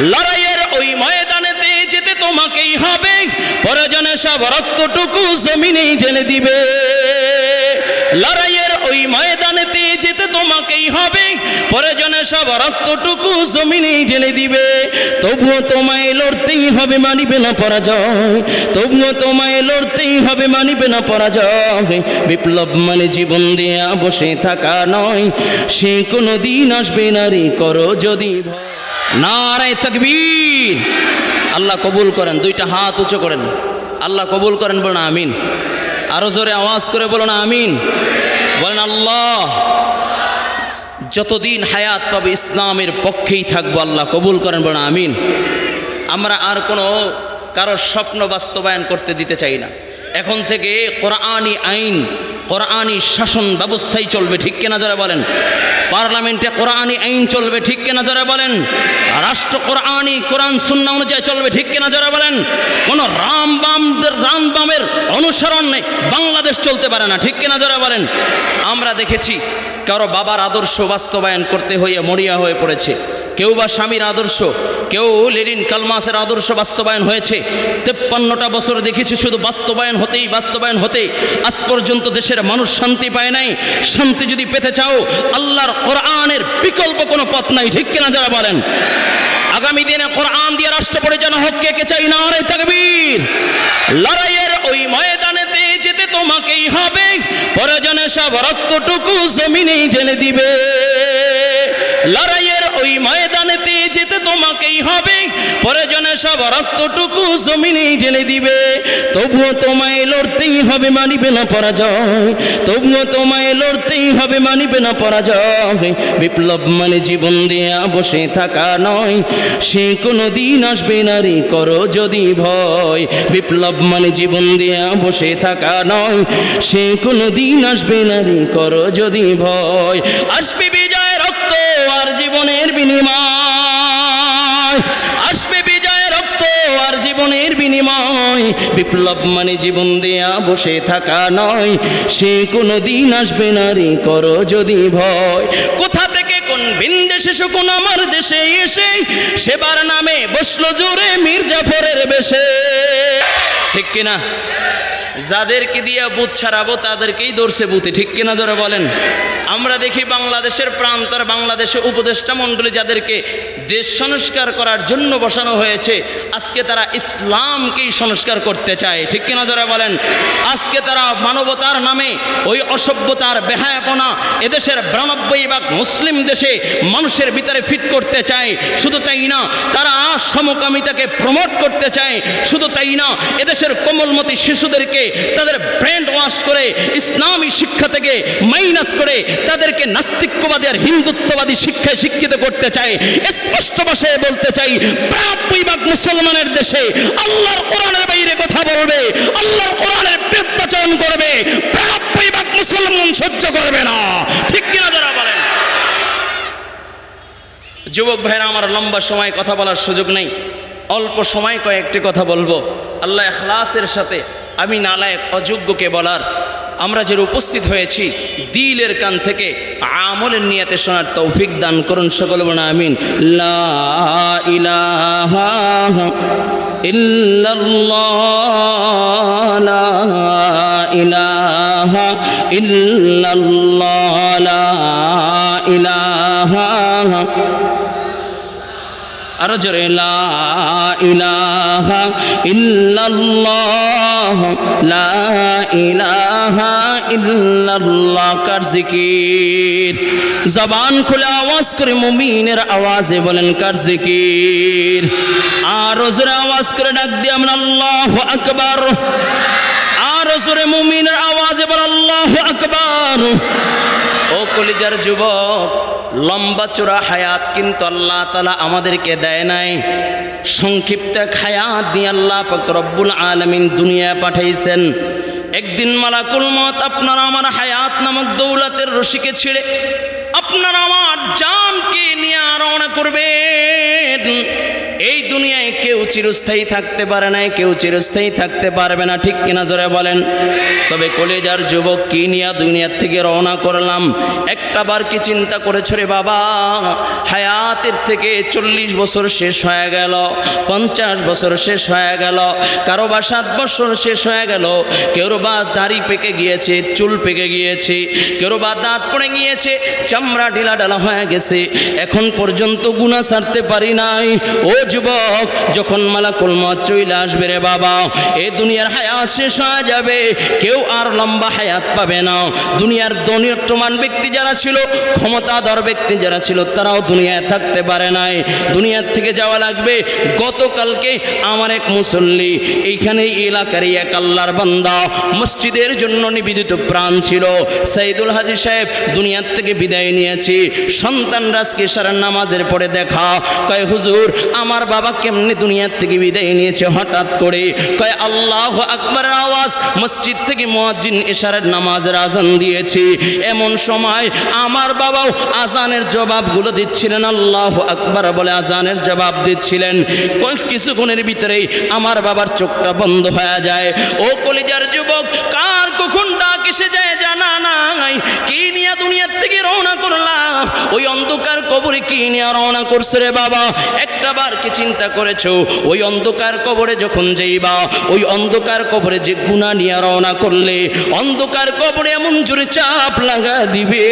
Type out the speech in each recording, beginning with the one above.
লড়াইয়ের ওই ময়দানেতে যেতে তোমাকেই হবে। প্রয়োজনে সব রক্তটুকু জমিনেই জেলে দিবে। লড়াইয়ের ওই ময়দানেতে যেতে তোমাকেই হবে। প্রয়োজনে সব রক্তটুকু জমিনেই ঢেলে দিবে। তবুও তোমায় লড়তেই হবে, মানিবে না পরাজয়। তবুও তোমায় লড়তেই হবে, মানিবে না পরাজয়। বিপ্লব মানে জীবন দেয়া, বসে থাকা নয়। সে কোনো দিন আসবে না রে, করো যদি ভয়। নারায় তকবীর। আল্লাহ কবুল করেন, দুইটা হাত উঁচু করেন। আল্লাহ কবুল করেন, বলেন আমিন। আরও জোরে আওয়াজ করে বলুন আমিন। বলেন আল্লাহ, যতদিন হায়াত পাবে ইসলামের পক্ষেই থাকব, আল্লাহ কবুল করেন, বলেন আমিন। আমরা আর কোনো কারও স্বপ্ন বাস্তবায়ন করতে দিতে চাই না। এখন থেকে কোরআনি আইন কোরআনি শাসন ব্যবস্থাই চলবে, ঠিক কিনা যারা বলেন? পার্লামেন্টে কোরআনি আইন চলবে, ঠিক কিনা যারা বলেন? রাষ্ট্র কোরআনি কোরআন সুন্না অনুযায়ী চলবে, ঠিক কিনা যারা বলেন? কোন রাম বাম, রাম বামের অনুসরণ নেই, বাংলাদেশ চলতে পারে না, ঠিক কিনা যারা বলেন? আমরা দেখেছি, কারও বাবার আদর্শ বাস্তবায়ন করতে হয়ে মরিয়া হয়ে পড়েছে। কেউ বা স্বামীর আদর্শ, কেউ লেনিন কালমাসের আদর্শ বাস্তবায়ন হয়েছে। তেপ্পান্নটা বছর দেখেছি, শুধু বাস্তবায়ন হতেই বাস্তবায়ন হতেই। আজ পর্যন্ত দেশের মানুষ শান্তি পায় নাই। শান্তি যদি পেতে চাও, আল্লাহর কোরআনের বিকল্প কোনো পথ নাই, ঠিক কিনা যারা বলেন? আগামী দিনে কোরআন দিয়ে রাষ্ট্র পরিচালনা হোক, কে কে চাই? না রে তাকবীর। লড়াইয়ের ওই ময়দানেতে যেতে তোমাকেই হবে। প্রয়োজনে সব রক্তটুকু জমিনেই জেলে দিবে। লড়াইয়ের ওই ময়দানেতে যেতে তোমাকেই হবে। প্রয়োজনে সব রক্তটুকু জমিনেই ঢেলে দিবে। তবুও তোমায় লড়তেই হবে, মানিবে না পরাজয়। তবুও তোমায় লড়তেই হবে, মানিবে না পরাজয়। বিপ্লব মানে জীবন দেয়া, বসে থাকা নয়। সে কোনো দিন আসবে না রে, করো যদি ভয়। বিপ্লব মানে জীবন দেয়া, বসে থাকা নয়। সে কোনো দিন আসবে না রে, করো যদি ভয়। আসবে বিজয় বিপ্লব মানে জীবন দেয়া, বসে থাকা নয়। সে কোনো দিন আসবে না রে, করো যদি ভয়। কোথা থেকে কোন বিন্দেশে শকুন আমার দেশে এসে, সেবার নামে বসল জোরে মির্জাফরের জাফরের বেশে। ঠিক কিনা? যাদেরকে দিয়ে বুথ ছাড়াবো তাদেরকেই দর্শে বুথে। ঠিক কিনা যারা বলেন? আমরা দেখি বাংলাদেশের প্রান্তর বাংলাদেশে উপদেষ্টা মণ্ডলী যাদেরকে দেশ সংস্কার করার জন্য বসানো হয়েছে, আজকে তারা ইসলামকেই সংস্কার করতে চায়। ঠিক কিনা যারা বলেন? আজকে তারা মানবতার নামে ওই অসভ্যতার বেহায়াপনা এদেশের বিরানব্বই ভাগ মুসলিম দেশে মানুষের ভিতরে ফিট করতে চায়। শুধু তাই না, তারা সমকামিতাকে প্রমোট করতে চায়। শুধু তাই না, এদেশের কোমলমতি শিশুদেরকে তাদের ব্র্যান্ড ওয়াশ করে, ইসলামী শিক্ষা থেকে মাইনাস করে তাদেরকে নাস্তিক্যবাদী আর হিন্দুত্ববাদী শিক্ষায় শিক্ষিত করতে চায়। স্পষ্ট ভাষায় বলতে চাই প্রাপ্যই ভাগ মুসলমানের দেশে আল্লাহর কোরআনের বাইরে কথা বলবে, আল্লাহর কোরআনের বিরুদ্ধাচরণ করবে প্রাপ্যই ভাগ মুসলমান সহ্য করবে না। ঠিক কিনা যারা বলেন? যুবক ভাইরা, আমার লম্বা সময় কথা বলার সুযোগ নেই। অল্প সময় কয়েকটি কথা বলব। আল্লাহ এখলাসের সাথে আমি নালায়ক, অযোগ্যকে বলার। আমরা যে উপস্থিত হয়েছি, দিলের কান থেকে আমলের নিয়াতে শোনার তৌফিক দান করুন সকল বনা আমিন। লা ইলাহা ইল্লাল্লাহ লা ইলাহা ইল্লাল্লাহ লা ইলাহা আরও জোরে, লা ইলাহা ইল্লাল্লাহ, লা ইলাহা ইল্লাল্লাহ, কার জিকির? জবান খুলে আওয়াজ করে মুমিনের আওয়াজে বলেন, কার জিকির? আর জোরে আওয়াজ করে ডাক দিয়ে আমরা আল্লাহু আকবার। আর জোরে মুমিনের আওয়াজে বল আল্লাহু আকবার। ও কলিজার যুবক, লম্বা চূড়া হায়াত কিন্তু আল্লাহ তালা আমাদেরকে দেয় নাই। সংক্ষিপ্ত হায়াত দিয়ে আল্লাহ রব্বুল আলমিন দুনিয়া পাঠাইছেন। একদিন মালাকুল মত আপনার আমার হায়াত নামক দৌলতের রশিকে ছিঁড়ে আপনার আমার জানকে নিয়ে রওনা করবেন। এই দুনিয়ায় কেউ চিরস্থায়ী থাকতে পারে না কেউ চিরস্থায়ী থাকতে পারবে না। ঠিক কিনা জোরে বলেন? তবে কলেজার যুবক কি নিয়ে দুনিয়ার থেকে রওনা করলাম? একটা বার কি চিন্তা করেছ রে বাবা? হায়াতের থেকে চল্লিশ বছর শেষ হয়ে গেল, পঞ্চাশ বছর শেষ হয়ে গেল, কারও বা সাত বছর শেষ হয়ে গেল, কেউ বা দাড়ি পেকে গিয়েছে, চুল পেকে গিয়েছে, কেউ বা দাঁত পড়ে গিয়েছে, চামড়া ঢিলা ডালা হয়ে গেছে। এখন পর্যন্ত গুণা ছাড়তে পারি নাই। ও যুবক, যখন মালাকুল মত চইলে আসবে রে বাবা, এ দুনিয়ার হায়াত শেষ হয়ে যাবে, কেউ আর লম্বা হায়াত পাবে না। দুনিয়ার দনীয়মান ব্যক্তি যারা ছিল, ক্ষমতাধর ব্যক্তি যারা ছিল, তারাও দুনিয়ায় থাকতে পারে নাই। দুনিয়ার থেকে যাওয়া লাগবে। গতকালকে আমার এক মুসল্লি, এইখানে এলাকারই এক আল্লাহর বান্দা, মসজিদের জন্য নিবেদিত প্রাণ ছিল। সাইদুল হাজি সাহেব দুনিয়ার থেকে বিদায় নিয়েছি। সন্তান রাজকে সারা নামাজের পরে দেখা। কয়, হুজুর, আমার বাবা কেমনি দুনিয়ার থেকে বিদায় নিয়েছে হঠাৎ করে। কয়, আল্লাহ আকবর আওয়াজ। মসজিদ থেকে মুয়াজ্জিন এশারের নামাজের আজান দিয়েছি। এমন সময় আমার বাবাও আজানের জবাবগুলো দিচ্ছিলেন, আল্লাহ আকবর বলে আজানের জবাব দিচ্ছিলেন। কিছুক্ষণের ভিতরেই আমার বাবার চোখটা বন্ধ হয়ে যায়। ও কলিজার যুবক, কার কখন ডাক এসে যায় জানা নাই। কি নিয়ে দুনিয়ার থেকে রওনা করলাম। ওই অন্ধকার কবরে কি নিয়ে রওনা করছে রে বাবা? একটা বার কি চিন্তা করেছ? ওই অন্ধকার কবরে যখন যাইবা, ওই অন্ধকার কবরে যে গুণা নিয়ে রওনা করলে, অন্ধকার কবরে এমন জোরে চাপ লাগা দিবে।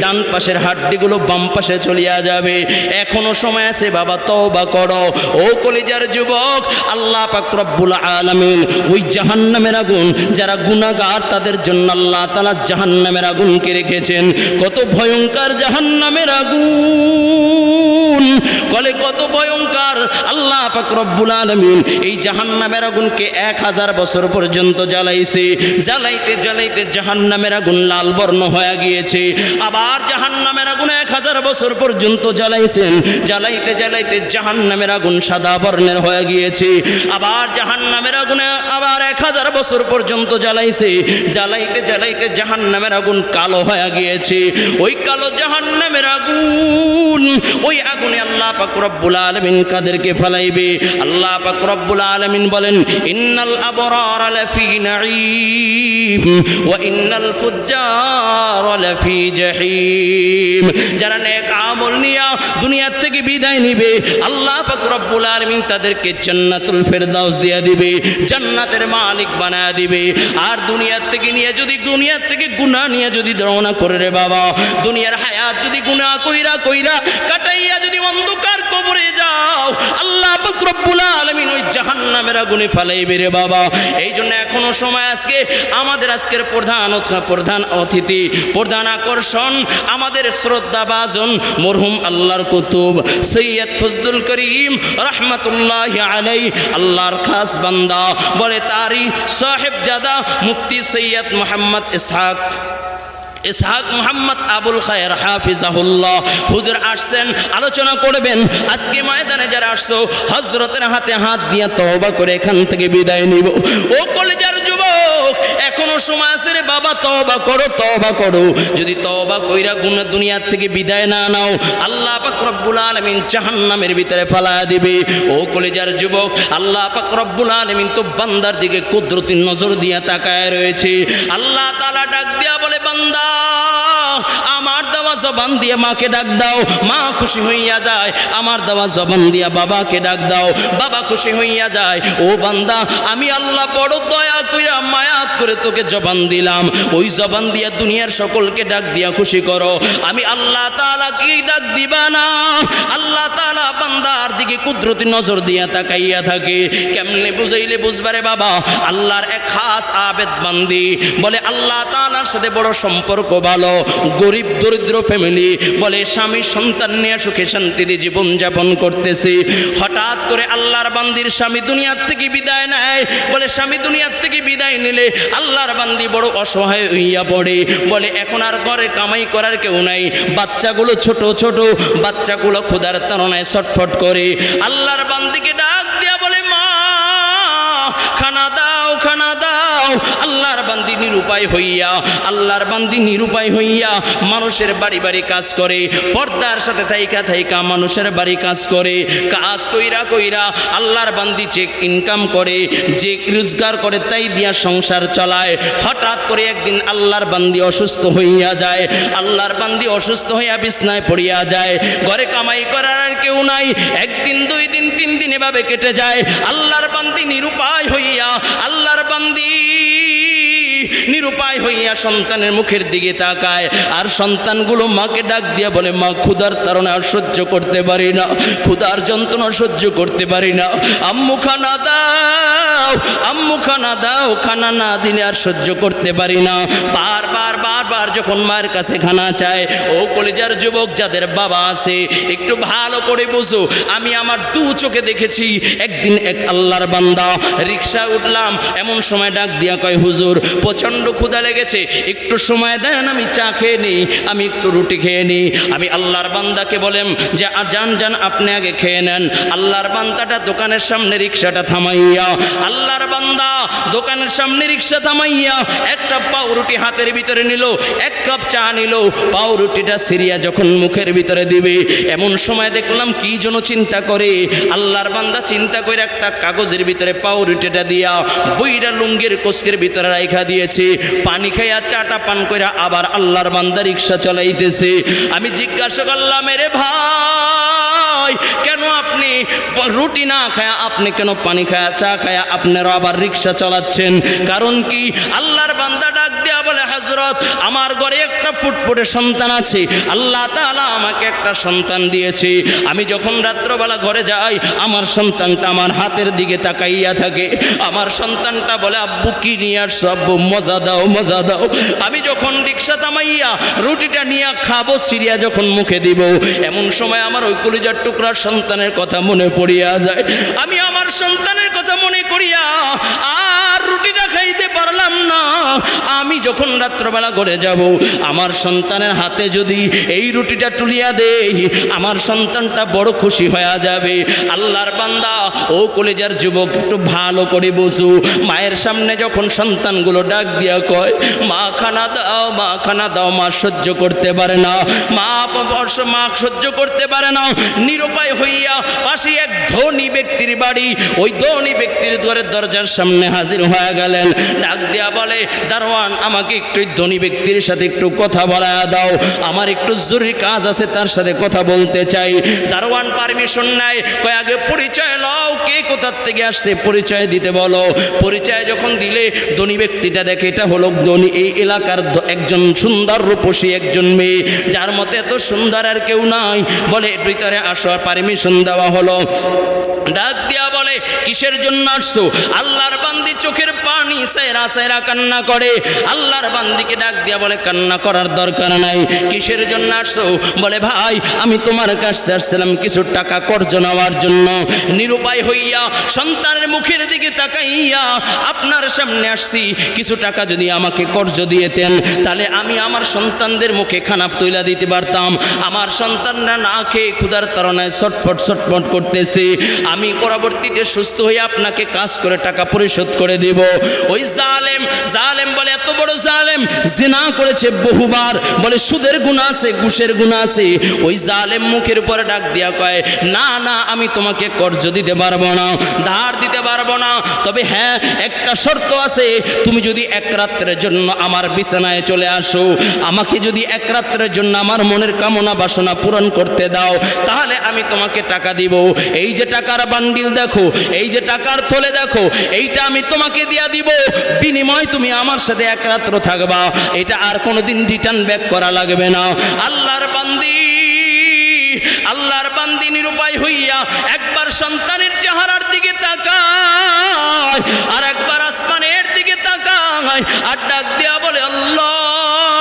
ডান পাশের হাড্ডিগুলো বাম পাশে চলিয়া যাবে। এখনও সময় আছে বাবা, তওবা করো। ও কলিজার যুবক, আল্লাহ পাক রব্বুল আলামিন ওই জাহান্নামের আগুন, যারা গুনাহগার তাদের জন্য আল্লাহ তাআলা জাহান্নামের আগুনকে রেখেছেন কত ভয়ঙ্কর জাহান্নামের আগুন। কলে কত ভয়ঙ্কর, আল্লাহ রব্বুল আলামিন এই জাহান্নামের আগুনকে এক হাজার বছর পর্যন্ত জ্বালাইছে। জ্বালাইতে জ্বালাইতে জাহান্নামের আগুন লাল বর্ণ হয়ে গিয়েছে। আবার জাহান্নামের আগুন এক হাজার বছর পর্যন্ত জ্বালাইছেন। জ্বালাইতে জ্বালাইতে জাহান্নামের আগুন সাদা বর্ণের হয়ে গিয়েছে। আবার জাহান্নামের আগুনে আবার এক হাজার বছর পর্যন্ত জ্বালাইছে। জ্বালাইতে জ্বালাইতে জাহান্নামের আগুন কালো হয়ে গিয়েছে। ওই কালো জাহান্নামের আগুন ওই আগুনে আল্লাহ পাক আলমিন কাদেরকে ফলাইবে। আল্লাহ পাক আলমিন বলেন, ইন্নাল আবরার লাফি নাঈম ওয়া ইন্নাল ফুজ্জার লাফি জাহিম। যারা নেক আমল নিয়া দুনিয়ার থেকে বিদায় নিবে, আল্লাহ পাক রব্বুল আলামিন তাদেরকে জান্নাতুল ফেরদাউস দিয়া দিবে, জান্নাতের মালিক বানায়া দিবে। আর দুনিয়ার থেকে নিয়ে যদি দুনিয়ার থেকে গুনাহ নিয়ে যদি রওনা করে রে বাবা, দুনিয়ার হায়াত যদি গুনাহ কইরা কইরা কাটাইয়া যদি অন্ধকার কবরে যাও, আল্লাহ রব্বুল আলামিন ওই জাহান্নামের আগুনে ফালাইবে রে বাবা। এই জন্য এখনও সময় আজকে, আমাদের আজকের প্রধান প্রধান অতিথি, প্রধান আকর্ষণ, আমাদের শ্রদ্ধা বাজন মরহুম আল্লাহর কুতুব, সৈয়দ ফজদুল করিম রহমতুল্লাহ আলাই আল্লাহর খাস বান্দা, বলে তারি সাহেব জাদা মুফতি সৈয়দ মোহাম্মদ ইসহাক ইসহাক মোহাম্মদ আবুল খায়ের হাফিজাহুল্লাহ। হুজুর আসছেন, আলোচনা করবেন। আজকে ময়দানে যারা আসছো হজরতের হাতে হাত দিয়ে তওবা করে এখান থেকে বিদায় নিব। ও কলেজার যুবক, এখনও সময় আছে রে বাবা, তওবা করো তওবা করো। যদি তওবা কইরা গুণ দুনিয়ার থেকে বিদায় না নাও, আল্লাহ পাক রব্বুল আলামিন জাহান্নামের ভিতরে ফালা দিবে। ও কলেজার যুবক, আল্লাহ পাক রব্বুল আলামিন তো বান্দার দিকে কুদরতি নজর দিয়া তাকায় রয়েছে। আল্লাহ তাআলা ডাক দিয়া বলে, বান্দা আমার দেওয়া জবান দিয়ে মাকে ডাক দাও। মা খুশি হইয়া যায়। আমার দেওয়া জবান দিয়া বাবাকে ডাক দাও। বাবা খুশি হইয়া যায়। ও বান্দা, আমি আল্লাহ বড় দয়া কইরা মায়াত করে তোকে জবান দিলাম। ওই জবান দিয়া দুনিয়ার সকলকে ডাক দিয়া খুশি করো। আমি আল্লাহ তাআলা কি ডাক দিবা না? আল্লাহ তাআলা বান্দার দিকে কুদরতি নজর দিয়া তাকাইয়া থাকে? কেমনে বুঝাইলে বুঝবারে বাবা? আল্লাহর এক খাস আবেদ বান্দি। বলে, আল্লাহ তাআলার সাথে বড় সম্পর্ক ভালো। গরিব, দরিদ্র ফ্যামিলি বলে, স্বামী সন্তান নিয়ে সুখে শান্তিতে জীবন যাপন করতেছে। হঠাৎ করে আল্লাহর বান্দির স্বামী দুনিয়ার থেকে বিদায় নেয়। বলে, স্বামী দুনিয়ার থেকে বিদায় নিলে আল্লাহর বান্দি বড় অসহায় হইয়া পড়ে। বলে, এখন আর ঘরে কামাই করার কেউ নাই। বাচ্চাগুলো ছোট ছোট। বাচ্চাগুলো ক্ষুধার তাড়নায় ছটফট করে। আল্লাহর বান্দিকে ডাক দিয়া বলে, মা, খানা দাও খানা দাও। আল্লাহর বান্দি নিরুপায় হইয়া, আল্লাহর বান্দি নিরুপায় হইয়া মানুষের বাড়ি বাড়ি কাজ করে, পর্দার সাথে থাইকা থাইকা মানুষের বাড়ি কাজ করে, কাজ কইরা কইরা আল্লাহর বান্দি চেক ইনকাম করে, যে রোজগার করে, তাই দিয়া সংসার চালায়। হঠাৎ করে একদিন আল্লাহর বান্দি অসুস্থ হইয়া যায়, আল্লাহর বান্দি অসুস্থ হইয়া বিছনায় পড়িয়া যায়। ঘরে কামাই করার আর কেউ নাই একদিন দুই দিন তিন দিন এভাবে কেটে যায়। আল্লাহর বান্দি নিরুপায় হইয়া আল্লাহর বান্দি নিরুপায় হইয়া সন্তানের মুখের দিকে তাকায়। আর সন্তানগুলো মাকে ডাক দিয়া বলে, মা, ক্ষুধার তারণে সহ্য করতে পারি না। ক্ষুধার যন্ত্রণা সহ্য করতে পারি না। আম্মু খানা দাও, আম্মু খানা দাও, খানা না দিলে আর সহ্য করতে পারি না। বারবার বারবার যখন মায়ের কাছে খানা চায়, ও কলেজার যুবক, যাদের বাবা আছে, একটু ভালো করে বুঝো। আমি আমার দু চোখে দেখেছি, একদিন এক আল্লাহর বান্দা রিক্সা উঠলাম, এমন সময় ডাক দিয়া কয়, হুজুর প্রচণ্ড ক্ষুধা লেগেছে। একটু সময় দেন, আমি চা খেয়ে নিই, আমি একটু রুটি খেয়ে নিই। আমি আল্লাহর বান্দাকে বলেম যে যান যান, আপনি আগে খেয়ে নেন। আল্লাহর বান্দাটা দোকানের সামনে রিক্সাটা থামাইয়া, আল্লাহর বান্দা দোকানের সামনে রিক্সা থামাইয়া, একটা পাউরুটি হাতের ভিতরে নিল, এক কাপ চা নিল। পাউরুটিটা সিরিয়া যখন মুখের ভিতরে দিবে, এমন সময় দেখলাম কি যেন চিন্তা করে। আল্লাহর বান্দা চিন্তা করে একটা কাগজের ভিতরে পাউরুটিটা দিয়া, বইটা লুঙ্গের কোস্কের ভিতরে রাইখা দিয়েছে। পানি খাইয়া চাটা পান করে আবার আল্লাহর বান্দা রিক্সা চালাইতেছে। আমি জিজ্ঞাসা করলাম রে ভাই, কেন আপনি রুটি না খায়া আপনি কেন পানি খায়া চা খায়া আপনারা আবার রিক্সা চালাচ্ছেন? কারণ কি আল্লাহর বান্দা ডাক দেয়া বলে হজরত আমার ঘরে একটা ফুটফুটে সন্তান আছে। আল্লাহ তাআলা আমাকে একটা সন্তান দিয়েছে। আমি যখন রাত্রবেলা ঘরে যাই, আমার সন্তানটা আমার হাতের দিকে তাকাইয়া থাকে। আমার সন্তানটা বলে, আব্বু, কি নিয়ে আসছো আব্বু? মজা দাও মজা দাও। আমি যখন রিক্সা তামাইয়া রুটিটা নিয়ে খাব, সিরিয়া যখন মুখে দিব, এমন সময় আমার ওই কলিজার টুকরার সন্তানের কথা মনে পড়িয়া যায়। আমি আমার সন্তানের কথা মনে করিয়া আর রুটিটা খাইতে পারলাম না। আমি যখন রাত্রবেলা ঘরে যাব, আমার সন্তানের হাতে যদি এই রুটিটা তুলিয়া দেই, আমার সন্তানটা বড় খুশি হয়ে যাবে। আল্লাহর বান্দা, ও কলেজার যুবক, একটু ভালো করে বসু মায়ের সামনে যখন সন্তানগুলো ডাক দিয়া কয়, মা খানা দাও, মা খানা দাও, মা সহ্য করতে পারে না। মা মা সহ্য করতে পারে না। নিরুপায় হইয়া পাশে এক ধনী ব্যক্তির বাড়ি, ওই ধনী ব্যক্তির ঘরের দরজার সামনে হাজির হয়ে গেলেন। ডাক দিয়া বলে, দারোয়ান, আমাকে একটু ধনী ব্যক্তির সাথে একটু কথা বলা দাও। আমার একটু জরুরি কাজ আছে, তার সাথে কথা বলতে চাই। দারোয়ান পারমিশন নাই কয়, আগে পরিচয় লও, কে কোথার থেকে আসছে? পরিচয় দিতে বলো। পরিচয় যখন দিলে, ধনী ব্যক্তিটা দেখে এটা হলো ধনী এই এলাকার একজন সুন্দর রূপসী একজন মেয়ে, যার মতে এত সুন্দর আর কেউ নাই। বলে, ভিতরে আসো পারমিশন দেওয়া হলো। ডাক দিয়া বলে, কিসের জন্য আসছো? আল্লাহর বান্দি চোখের পানি সেরা সেরা কান্না করে। আল্লাহর বান্দিকে ডাক দিয়া বলে, কান্না করার দরকার নাই। কিসের জন্য আসছো? বলে, ভাই, আমি তোমার কাছে আসছিলাম কিছু টাকা কর্জ নেওয়ার জন্য। নিরুপায় হইয়া সন্তানের মুখের দিকে তাকাইয়া আপনার সামনে আসছি। কিছু টাকা যদি আমাকে কর্জ দিয়েতেন, তাহলে আমি আমার সন্তানদের মুখে খানা তুইলা দিতে পারতাম। আমার সন্তানরা না খেয়ে ক্ষুধার তারণায় ছটফট ছটফট করতেছে। আমি পরবর্তীতে সুস্থ হয়ে আপনাকে কাজ করে টাকা পরিশোধ করে দেব। ওই জালেম জালেম বলে, এত বড় জালেম, জিনা করেছে বহুবার। বলে, সুদের গুণা আছে, ঘুষের গুণা আছে। ওই জালেম মুখের উপরে ডাক দিয়া কয়, না না, আমি তোমাকে কর্জ দিতে পারব না, ধার দিতে পারব না। তবে হ্যাঁ একটা শর্ত আছে। তুমি যদি এক রাত্রের জন্য আমার বিছানায় চলে আসো। আমাকে যদি এক রাত্রের জন্য আমার মনের কামনা বাসনা পূরণ করতে দাও, তাহলে আমি তোমাকে টাকা দিব। এই যে টাকার বান্ডিল দেখো, এই যে টাকার থলে দেখো, এইটা আমি তোমাকে দিয়া দিব। বিনিময় তুমি আমার সাথে এক রাত্র থাকবা। এটা আর কোনোদিন রিটার্ন ব্যাক করা লাগবে না। আল্লাহর বান্দি আল্লাহর বান্দি নিরুপায় হইয়া একবার সন্তানের চেহারার দিকে তাকায়, আর একবার আসমানের দিকে তাকায় আর ডাক দেয়া বলে আল্লাহ।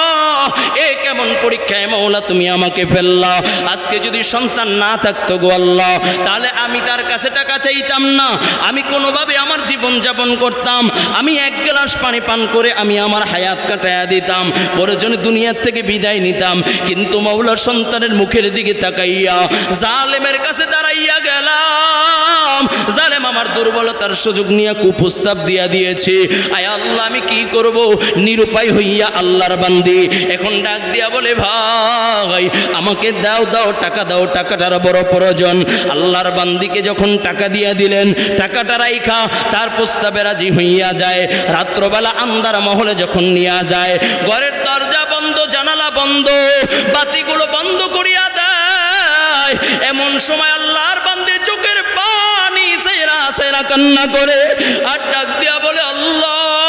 এ কেমন পরীক্ষায় মৌলা তুমি আমাকে ফেললা। আজকে যদি সন্তান না থাকতো গো আল্লাহ, তাহলে আমি তার কাছে টাকা চাইতাম না। আমি কোনোভাবে আমার জীবন যাপন করতাম। আমি এক গ্লাস পানি পান করে আমি আমার হায়াত কাটায়া দিতাম। প্রয়োজনে দুনিয়ার থেকে বিদায় নিতাম। কিন্তু মৌলার সন্তানের মুখের দিকে তাকাইয়া জালেমের কাছে দাঁড়াইয়া গেলাম। জালেম আমার দুর্বলতার সুযোগ নিয়ে কুপ্রস্তাব দিয়া দিয়েছে। আয় আল্লাহ, আমি কি করব? নিরুপায় হইয়া আল্লাহর বান্দি। এখন ডাক দিয়া বলে, ভাই, আমাকে দাও দাও, টাকা দাও, টাকাটার বড় প্রয়োজন। আল্লাহর বান্দিকে যখন টাকা দিয়া দিলেন, টাকাটা রাইখা, তার প্রস্তাবে রাজি হইয়া যায়। রাত্রবেলা আন্দার মহলে যখন নিয়ে যায়, ঘরের দরজা বন্ধ, জানালা বন্ধ, বাতিগুলো বন্ধ করিয়া দেয়। এমন সময় আল্লাহর বান্দি চোখের পানি সেরা সেরা কান্না করে, আর ডাক দিয়া বলে, আল্লাহ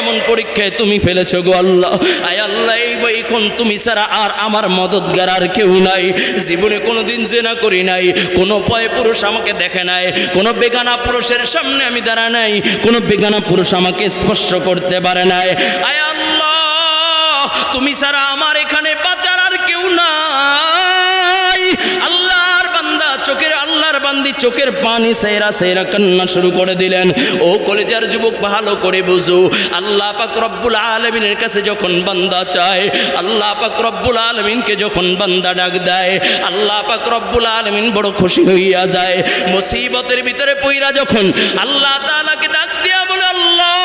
এ কেমন পরীক্ষায় তুমি ফেলেছো গো আল্লাহ। আয় আল্লাহ, এই বইখন তুমি ছাড়া আর আমার মদতগার আর কেউ নাই। জীবনে কোনো দিন জেনা করি নাই। কোনো পয় পুরুষ আমাকে দেখে নাই। কোনো বেগানা পুরুষের সামনে আমি দাঁড়া নাই। কোনো বেগানা পুরুষ আমাকে স্পর্শ করতে পারে নাই। আয় আল্লাহ, তুমি ছাড়া আমার এখানে বাঁচার আর কেউ নাই। চোখের আল্লাহর বান্দি চোখের পানি সেরা সেরা কান্না শুরু করে দিলেন। ও কলেজার যুবক, ভালো করে বুঝো। আল্লাহ পাক রব্বুল আলমিনের কাছে যখন বান্দা চায়, আল্লাহ পাক রব্বুল আলমিনকে যখন বান্দা ডাক দেয়, আল্লাহ পাক রব্বুল আলমিন বড় খুশি হইয়া যায়। মুসিবতের ভিতরে পইরা যখন আল্লাহ তালাকে ডাক দিয়া বলে, আল্লাহ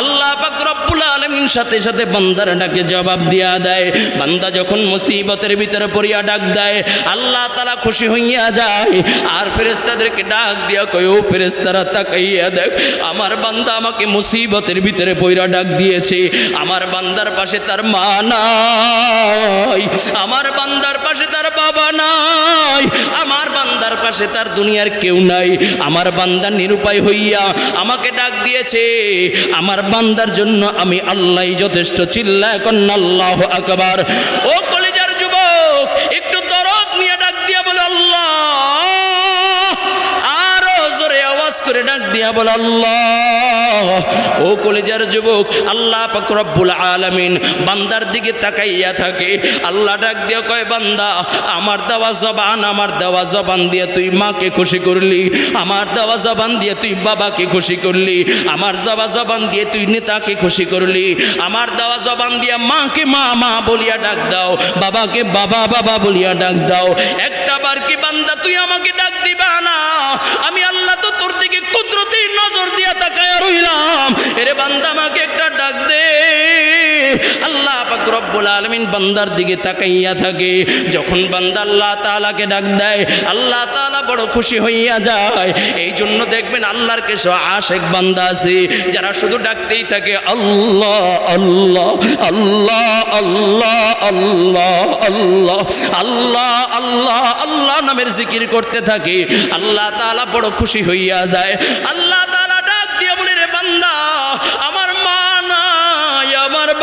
আল্লাহ পাক রব্বুল আলামিন সাথে সাথে বান্দার ডাকে জবাব দিয়া দেয়। বান্দা যখন মুসিবতের ভিতরে পড়িয়া ডাক দেয়, আল্লাহ তাআলা খুশি হইয়া যায়। আর ফেরেশতাদেরকে ডাক দিয়া কয়, ও ফেরেশতারা, তাকাইয়া দেখ, আমার বান্দা আমাকে মুসিবতের ভিতরে পড়িয়া ডাক দিয়েছে। আমার বান্দার পাশে তার মা নাই। আমার বান্দার পাশে তার বাবা নাই। আমার বান্দার পাশে তার দুনিয়ার কেউ নাই। আমার বান্দা নিরুপায় হইয়া আমাকে ডাক দিয়েছে। আমার বান্দার জন্য আমি আল্লাহ যথেষ্ট চিল্লা কন্যা আল্লাহ আকবার। ও কলিজার যুবক, একটু দরদ নিয়ে ডাক দিয়া বলে, আল্লাহ! আরও জোরে আওয়াজ করে ডাক দিয়া বলে, আল্লাহ! ও কলেজার যুবক, আল্লাহ রব্বুল আলামিন বান্দার দিকে তাকাইয়া থাকে। আল্লাহ ডাক দিয়া কয়, বান্দা, আমার দেওয়া জবান, আমার দেওয়া জবান দিয়ে তুই মাকে খুশি করলি। আমার দেওয়া জবান দিয়ে তুই বাবাকে খুশি করলি। আমার দেওয়া জবান দিয়ে তুই নেতাকে খুশি করলি। আমার দেওয়া জবান দিয়ে মাকে মা মা বলিয়া ডাক দাও। বাবাকে বাবা বাবা বলিয়া ডাক দাও। একটা বার কি বান্দা, তুই আমাকে ডাক দিবা না? আমি আল্লাহ তো তোর দিকে কুদরতি রব্বুল আলামিন বান্দার দিকে তাকাইয়া থাকে। যখন বান্দা আল্লাহ তাআলাকে ডাক দেয়, আল্লাহ তাআলা বড় খুশি হইয়া যায়। এই জন্য দেখবেন আল্লাহর কিছু আশেক বান্দা আছে, যারা শুধু ডাকতেই থাকে, আল্লাহ আল্লাহ আল্লাহ আল্লাহ আল্লাহ আল্লাহ আল্লাহ আল্লাহ আল্লাহ নামের জিকির করতে থাকে। আল্লাহ তাআলা বড় খুশি হইয়া যায়। আল্লাহ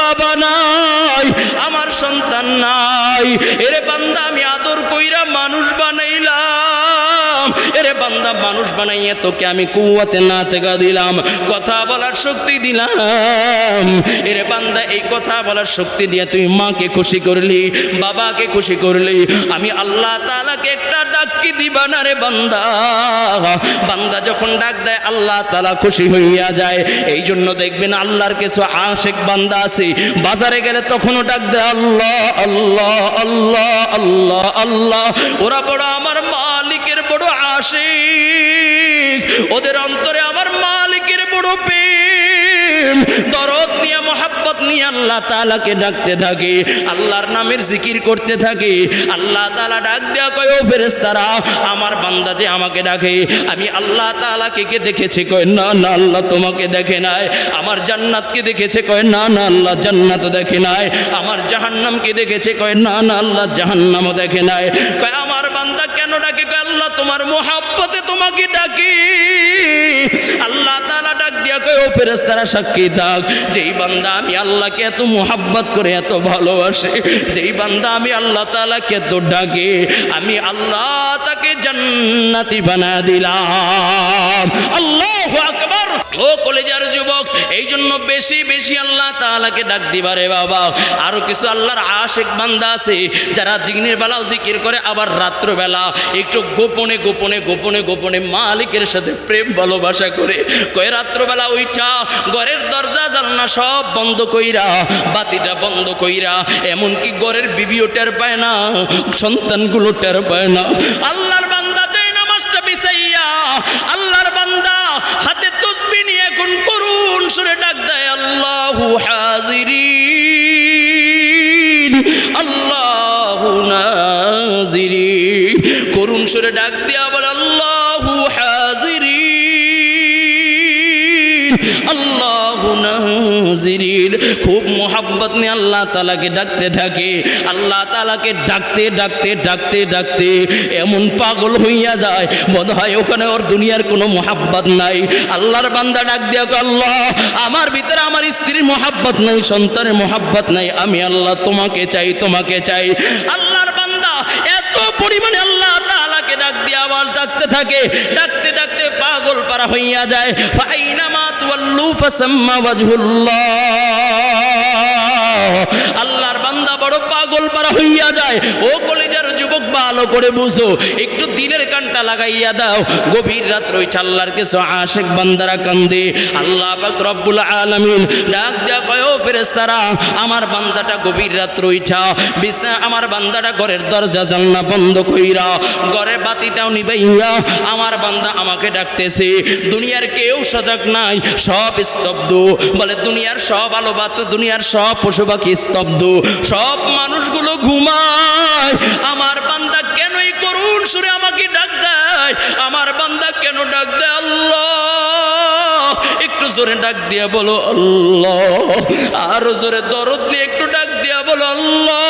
বাবা নাই আমার সন্তান নাই। এরে বান্দা আমি আদর কইরা মানুষ বানাইলাম। এরে বান্দা, মানুষ বানাইয়া তোকে আমি কুয়াতে না তেগা দিলাম, কথা বলার শক্তি দিলাম। এরে বান্দা, এই কথা বলার শক্তি দিয়ে তুই মাকে খুশি করলি, বাবাকে খুশি করলি। আমি আল্লাহ তাআলাকে একটা ডাক কি দিবা না রে বান্দা। বান্দা যখন ডাক দেয়, আল্লাহ তালা খুশি হইয়া যায়। এই জন্য দেখবেন আল্লাহর কিছু আশেক বান্দা আছে। বাজারে গেলে তখনও ডাক দেয়, আল্লাহ আল্লাহ আল্লাহ আল্লাহ আল্লাহ। ওরা বড় আমার মালিকের বড় আশিক। ওদের অন্তরে আমার মালিকের বড় প্রেম। দরদ নিয়ে আল্লাহ তালাকে ডাকতে থাকে, আল্লাহর নামের জিকির করতে থাকে, আল্লাহ তালা ডাক দেওয়া কয়, ও ফেরেশতারা, আমার বান্দা যে আমাকে ডাকে, আমি আল্লাহ তাআলাকে কে দেখেছি? কয়, না না, আল্লাহ তোমাকে দেখে নাই। আমার জান্নাতকে দেখেছে? কয়, না না, আল্লাহ জান্নাত দেখে নাই। আমার জাহান্নামকে দেখেছে? কয়, না না, আল্লাহ জাহান্নামও দেখে নাই। কয়, আমার বান্দা কেন ডাকে? কয়, আল্লাহ তোমার মোহাব্বতে তোমাকে ডাকি। আল্লাহ তাআলা ডাক দিয়া কয়, ও ফেরেশতারা, সাক্ষী থাক। যেই বান্দা আমি আল্লাহকে এত মোহাব্বত করে, এত ভালোবাসে। যেই বান্দা আমি আল্লাহ তালাকে এত ডাকে, আমি আল্লাহ তাকে জান্নাতি বানা দিলাম। আল্লাহু আকবার। ও কলেজার যুবক এই জন্য বেশি বেশি আল্লাহ ডাক বাবা। কিছু আল্লাহর আশেক বান্দা আছে, যারা দিনের বেলাও জিকির করে, আবার রাত্রবেলা একটু গোপনে গোপনে গোপনে গোপনে মালিকের সাথে প্রেম ভালোবাসা করে কয়, রাত্রবেলা উইঠা, ঘরের দরজা, জানলা সব বন্ধ কইরা, বাতিটা বন্ধ কইরা, এমনকি ঘরের বিবিও টের পায় না, সন্তানগুলো টের পায় না। আল্লাহর বান্দা সুরে ডাক দেয়, আল্লাহু হাজিরিন, আল্লাহু নাজিরিন। করুন সুরে ডাক দিয়া বলে, আল্লাহু হাজিরিন, আল্লাহু নাজিরিন। খুব মোহাব্বত নিয়ে আল্লাহ তালাকে ডাকতে থাকে। আল্লাহ তালাকে ডাকতে ডাকতে ডাকতে ডাকতে এমন পাগল হইয়া যায়। মনে হয় ওখানে ওর দুনিয়ার কোনো মোহাব্বত নাই। আল্লাহর বান্দা ডাক দিয়া আল্লাহ, আমার ভিতরে আমার স্ত্রীর মোহাব্বত নাই, সন্তানের মোহাব্বত নাই। আমি আল্লাহ তোমাকে চাই তোমাকে চাই। আল্লাহর বান্দা এত পরিমাণে আল্লাহ তালাকে ডাক দিয়া আবার ডাকতে থাকে। ডাকতে ডাকতে পাগল পারা হইয়া যায়। ফাইনামা তুয়াল্লু ফাসাম্মা ওয়াজহুল্লাহ। আল্লাহর বান্দা বড় পাগল পারা হইয়া যায়। ও কলেজার যুবক, ভালো করে বুঝো। একটু দিলের কানটা লাগাইয়া দাও। গভীর রাত রইছে আল্লাহর কিছু আশেক বান্দারা কান্দে। আল্লাহ পাক রব্বুল আলামিন ডাক দেয়া কয়, ও ফেরেশতারা, আমার বান্দাটা গভীর রাত রইছা বিছনা আমার বান্দাটা ঘরের দরজা, জানলা বন্ধ কইরা ঘরের বাতিটাও নিবাইয়া আমার বান্দা আমাকে ডাকতেছে। দুনিয়ার কেউ সজাগ নাই, সব স্তব্ধ। বলে, দুনিয়ার সব আলো বাত, দুনিয়ার সব পশু পাখি স্তব্ধ। সব মানুষগুলো ঘুমায়। আমার বান্দা কেনই করুন সুরে আমাকে ডাক দেয়? আমার বান্দা কেন ডাক দেয় আল্লাহ? একটু জোরে ডাক দিয়া বলো আল্লাহ। আরও জোরে দরদ নিয়ে একটু ডাক দিয়া বলো আল্লাহ।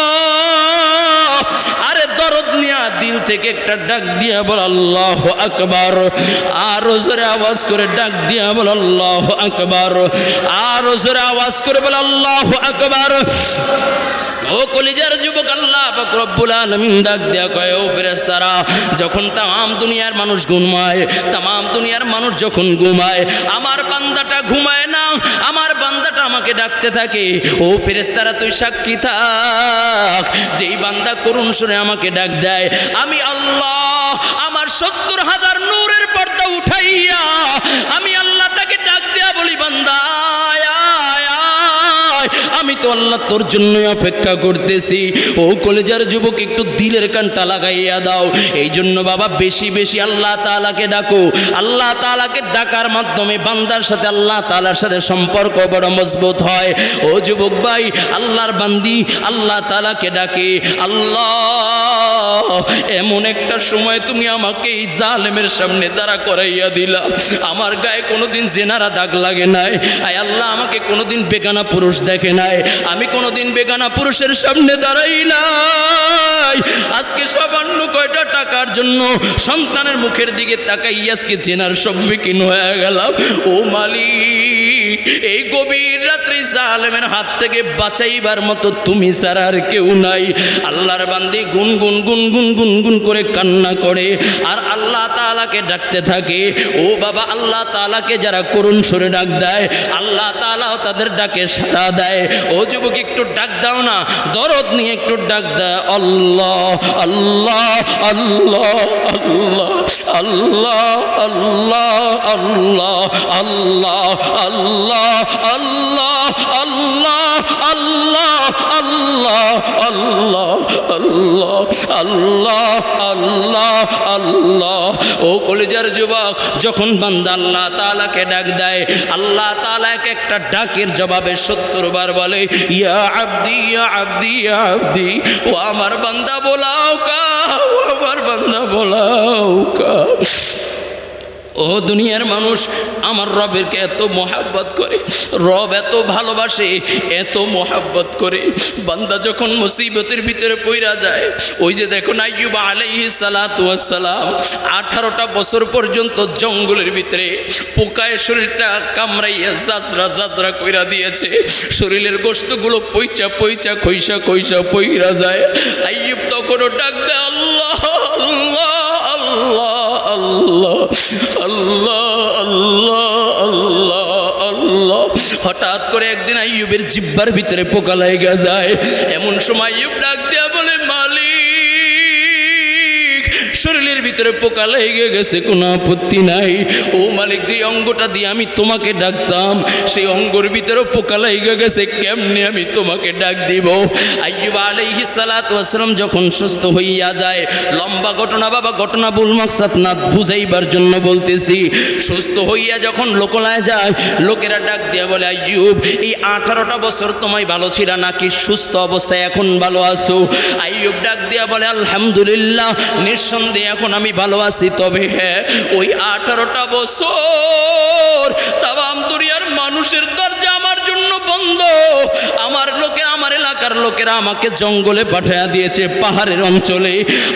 আরে দরদ নিয়া দিল থেকে একটা ডাক দিয়া বল আল্লাহ আকবার। আরও জোরে আওয়াজ করে ডাক দিয়া বল আল্লাহ আকবার। আরও জোরে আওয়াজ করে বল আল্লাহ আকবার। ও কলিজার যুবক আল্লাহ রব্বুল আলামিন ডাক দেয়া কয়, ও ফেরেশতারা, যখন তাম দুনিয়ার মানুষ ঘুমায়, তাম দুনিয়ার মানুষ যখন ঘুমায়, আমার বান্দাটা ঘুমায় না, আমার বান্দাটা আমাকে ডাকতে থাকে, ও ফেরেশতারা, তুই সাক্ষী থাক, যেই বান্দা করুণ শুনে আমাকে ডাক দেয়, আমি আল্লাহ আমার সত্তর হাজার নূরের পর্দা উঠাইয়া, আমি আল্লাহ তাকে ডাক দেয়া বলি, বান্দা আয়। আমি তো আল্লাহ তোর জন্য অপেক্ষা করতেছি। ও কলেজার যুবক, একটু দিলের কানটা লাগাইয়া দাও। এই জন্য বাবা, বেশি বেশি আল্লাহ তালাকে ডাকো। আল্লাহ তালাকে ডাকার মাধ্যমে বান্দার সাথে আল্লাহ তাআলার সাথে সম্পর্ক বড় মজবুত হয়। ও যুবক ভাই, আল্লাহর বান্দি, আল্লাহ তালাকে ডাকে। আল্লাহ, এমন একটা সময় তুমি আমাকে এই জালেমের সামনে দাঁড়া করাইয়া দিলা। আমার গায়ে কোনোদিন জেনারা দাগ লাগে নাই। আয় আল্লাহ, আমাকে কোনোদিন বেগানা পুরুষ দেখে নাই। আমি কোনোদিন বেগানা পুরুষের সামনে দাঁড়াই নাই। আজকে সামান্য কয়টা টাকার জন্য সন্তানের মুখের দিকে তাকাই আজকে জেনার সম্মুখীন হয়ে গেলাম। ও মালিক, এই গভীর রাত্রি জালেমের হাত থেকে বাঁচাইবার মতো তুমি ছাড়া আর কেউ নাই। আল্লাহর বান্দি গুন গুন গুন গুন গুন গুন করে কান্না করে আর আল্লাহ তাআলাকে ডাকতে থাকে। ও বাবা, আল্লাহ তাআলাকে যারা করুণ সুরে ডাক দেয়, আল্লাহ তাআলাও তাদের ডাকে সাড়া দেয় ও যুবক একটু ডাক দাও না দরদ নিয়ে একটু ডাক দেয় আল্লাহ আল্লাহ আল্লাহ আল্লাহ আল্লাহ আল্লাহ আল্লাহ আল্লাহ আল্লাহ আল্লাহ আল্লাহ আল্লাহ আল্লাহ আল্লাহ আল্লাহ আল্লাহ আল্লাহ আল্লাহ। ও কলেজার যুবক, যখন বান্দা আল্লাহ তাআলাকে ডাক দেয়, আল্লাহ তাআলা এক একটা ডাকের জবাবে সত্তর বার বলে, ইয়া আব্দি ইয়া আব্দি ইয়া আব্দি। ও আমার বান্দা বলাও কা, ও আমার বান্দা বলাও কা। ও দুনিয়ার মানুষ, আমার রবেরকে এত মহাব্বত করে, রব এত ভালোবাসে, এত মোহাব্বত করে। বান্দা যখন মুসিবতের ভিতরে পইরা যায়, ওই যে দেখুন আইয়ুব আলাইহি সালাম আঠারোটা বছর পর্যন্ত জঙ্গলের ভিতরে পোকায় শরীরটা কামড়াইয়া জাজরা জাজরা কইরা দিয়েছে। শরীরের গোস্তগুলো পইচা পইচা, খইসা খইসা পইরা যায়। আইয়ুব তখনও ডাক আল্লাহ আল্লাহ। আল্লাহ আল্লাহ আল্লাহ আল্লাহ আল্লাহ আল্লাহ, হঠাৎ করে একদিন আইয়ুবের জিব্বার ভিতরে পোকা লাগা যায়। এমন সময় আইয়ুব ডাক দেয়া বলে, মালিক শরীরের ভিতরে পোকা লেগে গেছে, কোনো আপত্তি নাই। ও মালিক, যে অঙ্গটা দিয়ে আমি তোমাকে ডাকতাম, সেই অঙ্গর ভিতরে পোকা লেগে গেছে, কেমনে আমি তোমাকে ডাক দিব? আইয়ুব আলাইহিস সালাতু ওয়াসালাম যখন সুস্থ হইয়া যায়, লম্বা ঘটনা বাবা, ঘটনা বুল মাকসাদ না বুঝাইবার জন্য বলতেছি, সুস্থ হইয়া যখন লোকলায় যায়, লোকেরা ডাক দিয়া বলে, আইয়ুব, এই আঠারোটা বছর তোমায় ভালো ছিল নাকি সুস্থ অবস্থায় এখন ভালো আছো? আইয়ুব ডাক দিয়া বলে, আলহামদুলিল্লাহ, নিঃসন্দেহে এখন আমি ভালো আছি তবে হ্যাঁ ওই আঠারোটা বছর তাবাম দুনিয়ার মানুষের দরজা আমার জন্য বন্ধ। আমার লোকেরা, আমার এলাকার লোকেরা আমাকে জঙ্গলে পাঠায়া দিয়েছে, পাহাড়ের অঞ্চলে।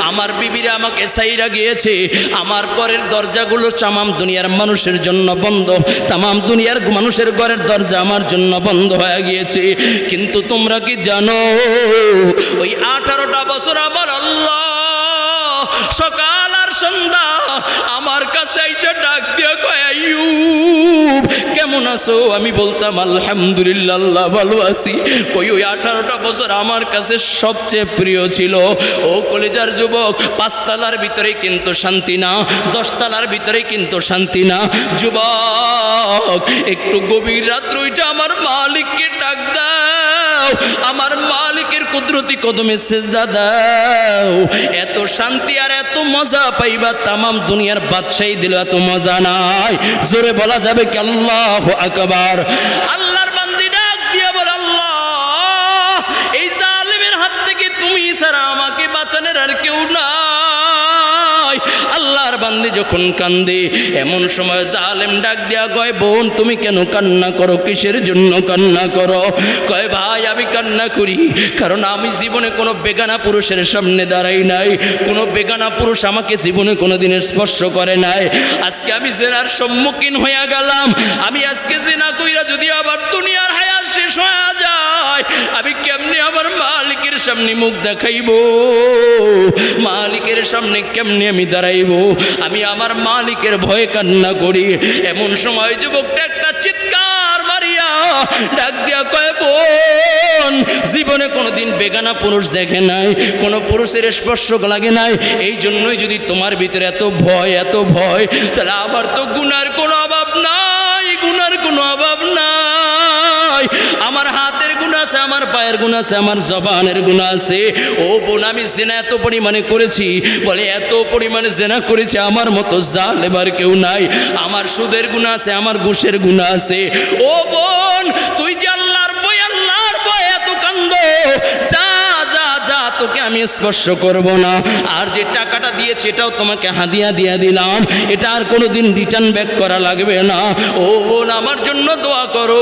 আমার বিবিরা আমাকে সাইরা গিয়েছে। আমার ঘরের দরজাগুলো তামাম দুনিয়ার মানুষের জন্য বন্ধ। তামাম দুনিয়ার মানুষের ঘরের দরজা আমার জন্য বন্ধ হয়ে গিয়েছে। কিন্তু তোমরা কি জানো, ওই আঠারোটা বছর আমার আল্লাহ সকাল সন্ধ্যা, আমার কাছে এসে ডাক দিয়ে কয় কেমন আছো? আমি বলতাম, আলহামদুলিল্লাহ, আল্লাহ ভালো আছি। কই, ওই আঠারোটা বছর আমার কাছে সবচেয়ে প্রিয় ছিল। ও কলেজার যুবক, পাঁচতলার ভিতরে কিন্তু শান্তি না, দশতলার ভিতরে কিন্তু শান্তি না। যুবক, একটু গভীর রাত্র ওইটা আমার মালিককে ডাক দাও, আমার মালিকের কুদরতি কদমে সেজদা দাও। এত শান্তি আর এত মজা পাইবা, তামাম দুনিয়ার বাদশাহী দিল, এত মজা নাই। জোরে বলা যাবে কি আল্লাহ আকবার? আল্লাহর বান্দি ডাক দিয়ে বল, আল্লাহ, এই জালিমের হাত থেকে তুমি ছাড়া আমাকে বাঁচানোর আর কেউ নাই। আল্লাহর বান্দি যখন কান্দে, এমন সময় জালেম ডাক দেয়া কয়, বোন, তুমি কেন কান্না করো? কিসের জন্য কান্না করো? কয়, ভাই, আমি কান্না করি, কারণ আমি জীবনে কোনো বেগানা পুরুষের সামনে দাঁড়াই নাই। কোনো বেগানা পুরুষ আমাকে জীবনে কোনো দিনের স্পর্শ করে নাই। আজকে আমি জেনার সম্মুখীন হইয়া গেলাম। আমি আজকে জেনা কইরা যদি আবার দুনিয়ার হায়াত শেষ হয়ে যায়, আমি কেমনে আমার মালিকের সামনে মুখ দেখাইব? মালিকের সামনে কেমনে আমি দাঁড়াইব? আমি আমার মালিকের ভয়ে কান্না করি। এমন সময় যুবকটা একটা চিৎকার মারিয়া ডাক দিয়া কয়, বোন, জীবনে কোনোদিন বেগানা পুরুষ দেখে নাই, কোনো পুরুষের স্পর্শ লাগে নাই। এই জন্যই যদি তোমার ভিতরে এত ভয় এত ভয়, তাহলে আমার তো গুনার কোনো অভাব নাই, গুনার কোনো অভাব নাই। আমার হাতের গুণ আছে, আমার পায়ের গুণ আছে, আমার জবানের গুণ আছে। ও বোন, আমি জেনা এত পরিমাণে করেছি, বলে এত পরিমাণে জেনা করেছি আমার মতো জাল এবার কেউ নাই। আমার সুদের গুণ আছে, আমার ঘুষের গুণ আছে। ও বোন, তুই যে আল্লাহর বই আল্লাহর বই, এত কান্দ যা তোকে আমি স্পর্শ করব না। আর যে টাকাটা দিয়েছি, এটাও তোমাকে হাদিয়া দিয়ে দিলাম। এটা আর কোনো দিন রিটার্ন ব্যাক করা লাগবে না। ও বোন, আমার জন্য দোয়া করো।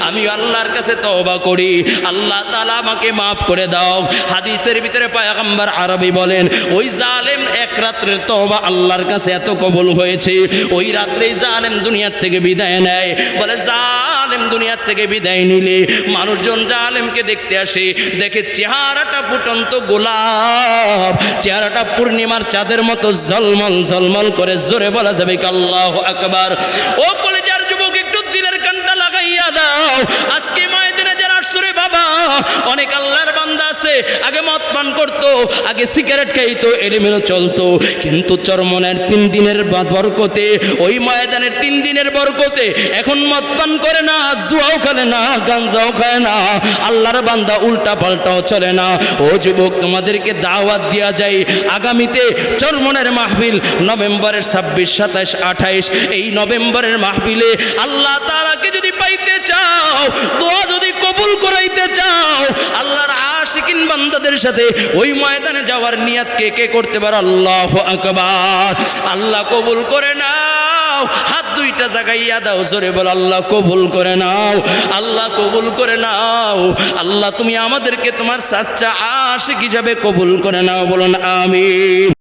আমি আল্লাহর কাছে তওবা করি। আল্লাহ তালা আমাকে মাফ করে দাও। হাদিসের ভিতরে পায়গাম্বার আরবি বলেন, ওই জালেম এক রাত্রের তওবা আল্লাহর কাছে এত কবল হয়েছে। ওই রাত্রেই জালেম দুনিয়ার থেকে বিদায় নেয়। বলে, জালেম দুনিয়ার থেকে বিদায় নিলে মানুষজন জালেমকে দেখতে আসে। দেখে চেহারাটা ফুটন্ত গোলাপ। চেহারাটা পূর্ণিমার চাঁদের মতো ঝলমল ঝলমল করে জোরে বলা যাবে কাল্লাহ আকবার। ও কলেজার যুবক, একটু দিলের কানটা লাগাইয়া দাও। আগে মদ পান করতো, আগে সিগারেট খাইতো এলোমেলো চলতো। কিন্তু চরমনের তিন দিনের বরকতে, ওই ময়দানের তিন দিনের বরকতে এখন মদ পান করে না, জুয়াও খেলে না, গাঞ্জাও খায় না। আল্লাহর বান্দা উল্টা পাল্টাও চলে না। ও যুবক, তোমাদেরকে দাওয়াত দেওয়া যায় আগামীতে চরমনের মাহফিল নভেম্বরের ছাব্বিশ সাতাশ আঠাইশ। এই নভেম্বরের মাহফিলে আল্লাহ তালাকে যদি পাইতে চাও, দোয়া যদি কবুল করাইতে চাও, আল্লাহর আশিকিন বান্দাদের সাথে ওই ময়দানে যাওয়ার নিয়াত কে কে করতে পারো? আল্লাহ আকবার। আল্লাহ কবুল করে নাও। হাত দুইটা জাগাইয়া দাও, জোরে বল, আল্লাহ কবুল করে নাও। আল্লাহ কবুল করে নাও। আল্লাহ তুমি আমাদেরকে তোমার সাচ্চা আশিক হিসাবে কবুল করে নাও, বলুন, আমিন।